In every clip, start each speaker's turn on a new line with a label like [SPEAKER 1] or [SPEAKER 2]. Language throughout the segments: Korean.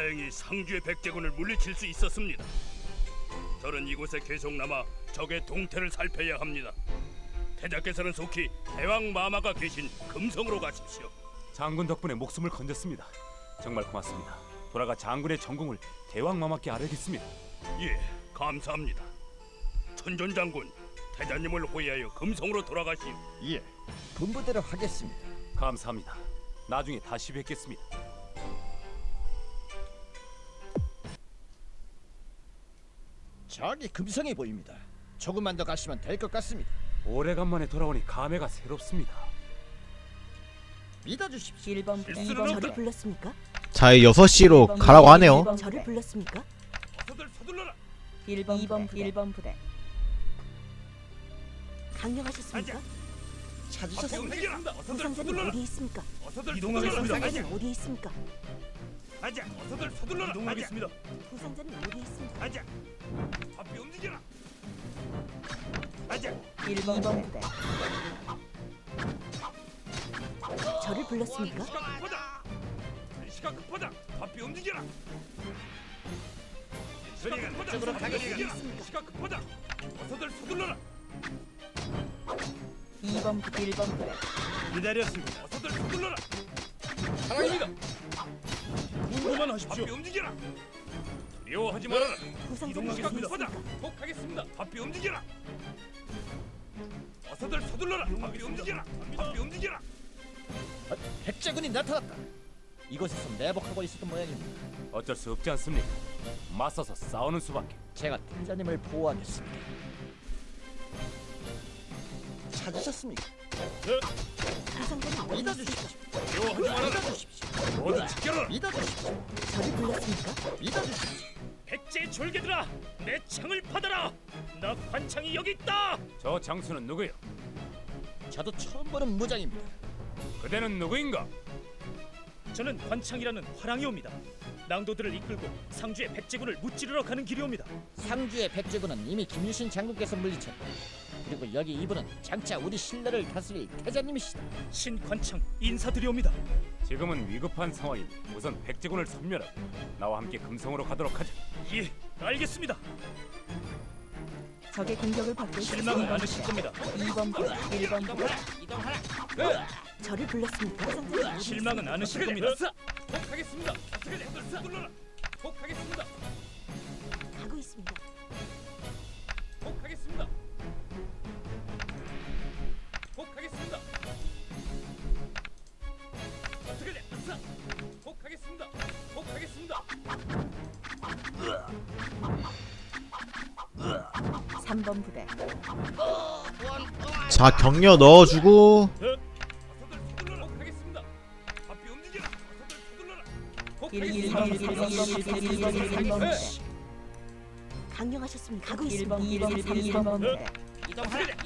[SPEAKER 1] 다행히 상주의 백제군을 물리칠 수 있었습니다. 저는 이곳에 계속 남아 적의 동태를 살펴야 합니다. 태자께서는 속히 대왕 마마가 계신 금성으로 가십시오.
[SPEAKER 2] 장군 덕분에 목숨을 건졌습니다. 정말 고맙습니다. 돌아가 장군의 전공을 대왕 마마께 아뢰겠습니다.
[SPEAKER 1] 예, 감사합니다. 천전 장군, 태자님을 호위하여 금성으로 돌아가시오.
[SPEAKER 3] 예, 분부대로 하겠습니다.
[SPEAKER 2] 감사합니다. 나중에 다시 뵙겠습니다.
[SPEAKER 3] 저기 금성이 보입니다. 조금만 더 가시면 될 것 같습니다.
[SPEAKER 2] 오래간만에 돌아오니 감회가 새롭습니다.
[SPEAKER 3] 믿어주십시오.
[SPEAKER 4] 1번
[SPEAKER 1] 실수는
[SPEAKER 4] 2번
[SPEAKER 1] 없다.
[SPEAKER 4] 저를 불렀습니까?
[SPEAKER 5] 자, 6시로 가라고 하네요.
[SPEAKER 4] 2번 저를 불렀습니까?
[SPEAKER 1] 어서들 서둘러라.
[SPEAKER 4] 1번 2번 부대 1번 부대 강령하셨습니까?
[SPEAKER 3] 찾으셨습니까?
[SPEAKER 1] 어서들
[SPEAKER 4] 부상자는. 어디에 있습니까?
[SPEAKER 1] 어서들
[SPEAKER 3] 이동하겠습니다.
[SPEAKER 4] 부상자는 어디에 있습니까?
[SPEAKER 1] 아자, 어서들 서둘러라. 이동하겠습니다.
[SPEAKER 4] 부상자는 어디에 있습니까?
[SPEAKER 1] 아자, 앞이 움직여라. 아자,
[SPEAKER 4] 1번 2번 부대 저를 불렀습니까?
[SPEAKER 1] 시간 급하다. 시간 급하다. 앞이 움직여라. 시간 급하다. 시간 급하다. 어서들 서둘러라.
[SPEAKER 4] 2번 부대 1번 부대
[SPEAKER 1] 기다렸습니다. 어서들 서둘러라. 사랑입니다. 궁금만 하십시오. 앞이 움직여라. 두려워하지 말아라.
[SPEAKER 4] 부상자는
[SPEAKER 1] 시간
[SPEAKER 4] 어디에
[SPEAKER 1] 급하다.
[SPEAKER 4] 있습니까?
[SPEAKER 1] 꼭 하겠습니다. 앞이 움직여라. 어서들 서둘러라. 앞이 움직여라. 앞이 움직여라.
[SPEAKER 3] 아, 백제군이 나타났다. 이곳에서 매복하고 있었던 모양입니다.
[SPEAKER 2] 어쩔 수 없지 않습니까? 맞서서 싸우는 수밖에.
[SPEAKER 3] 제가 태자님을 보호하겠습니다. 찾으셨습니까?
[SPEAKER 4] 어디에 있습니까?
[SPEAKER 3] 믿어주십시오. 믿어주십시오.
[SPEAKER 1] 모두 지켜라.
[SPEAKER 3] 믿어주십시오.
[SPEAKER 4] 저를 불렀습니까?
[SPEAKER 3] 믿어주십시오.
[SPEAKER 1] 백제 졸개들아, 내 창을 받아라. 나 관창이 여기 있다.
[SPEAKER 2] 저 장수는 누구요?
[SPEAKER 3] 저도 처음 보는 무장입니다.
[SPEAKER 2] 그대는 누구인가?
[SPEAKER 6] 저는 관창이라는 화랑이옵니다. 낭도들을 이끌고 상주의 백제군을 무찌르러 가는 길이옵니다.
[SPEAKER 3] 상주의 백제군은 이미 김유신 장군께서 물리쳤다. 그리고 여기 이분은 장차 우리 신라를 다스릴 태자님이시다.
[SPEAKER 6] 신관창 인사드리옵니다.
[SPEAKER 2] 지금은 위급한 상황이니 우선 백제군을 섬멸하고 나와 함께 금성으로 가도록 하자.
[SPEAKER 6] 예, 알겠습니다.
[SPEAKER 4] 적의 공격을 받고
[SPEAKER 6] 실망은. 않으실 겁니다.
[SPEAKER 4] 2번 부대 1번 부대 저를 불렀습니까? 부상자는 어디에
[SPEAKER 6] 실망은? 않으실 겁니다.
[SPEAKER 1] 꼭 하겠습니다. 어서들 서둘러라. 꼭 하겠습니다.
[SPEAKER 4] 가고 있습니다.
[SPEAKER 1] 어떻게 돼? 아싸! 꼭 하겠습니다. 꼭 하겠습니다.
[SPEAKER 4] 3번 부대
[SPEAKER 5] 자, 격려 넣어주고
[SPEAKER 1] 어서들 서둘러라. 꼭 하겠습니다. 앞이 움직여라. 어서들 서둘러라.
[SPEAKER 4] 꼭1
[SPEAKER 1] 하겠습니다.
[SPEAKER 4] 1번 1번 1번 1번
[SPEAKER 1] 네.
[SPEAKER 4] 부대 강령하셨습니까? 가고 있습니다. 2번 3번 부대
[SPEAKER 1] 어떻게 돼?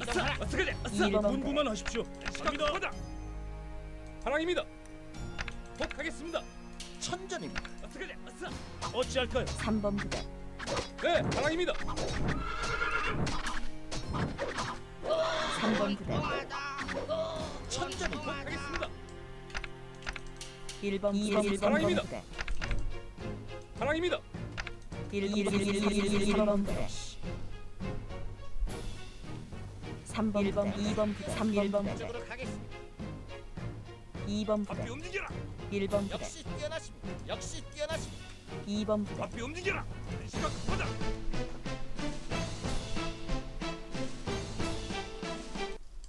[SPEAKER 1] 어떻게 돼? 아싸!
[SPEAKER 4] 2번 부대
[SPEAKER 6] 분부만 하십시오.
[SPEAKER 1] 시간 급하다. 사랑입니다. 꼭 하겠습니다.
[SPEAKER 3] 천전입니다.
[SPEAKER 1] 어떻게 돼? 아싸!
[SPEAKER 6] 어찌할까요?
[SPEAKER 4] 3번 부대
[SPEAKER 1] 네, 사랑입니다.
[SPEAKER 4] 3번 부대
[SPEAKER 3] 천전입니다.
[SPEAKER 1] 꼭 하겠습니다.
[SPEAKER 4] 1번 2번
[SPEAKER 1] 사랑입니다.
[SPEAKER 4] 1번 부대
[SPEAKER 1] 사랑입니다.
[SPEAKER 4] 1 1 1 1 1번 부대 3번 1번 2번 부대 3번 부대
[SPEAKER 3] 가겠습니다.
[SPEAKER 4] 2번
[SPEAKER 1] 앞이
[SPEAKER 4] 부대
[SPEAKER 1] 움직여라.
[SPEAKER 4] 1번 부대
[SPEAKER 3] 역시 뛰어나십니다. 역시 뛰어나십니다.
[SPEAKER 4] 2번 부대
[SPEAKER 1] 앞이 움직여라. 시간 급하다.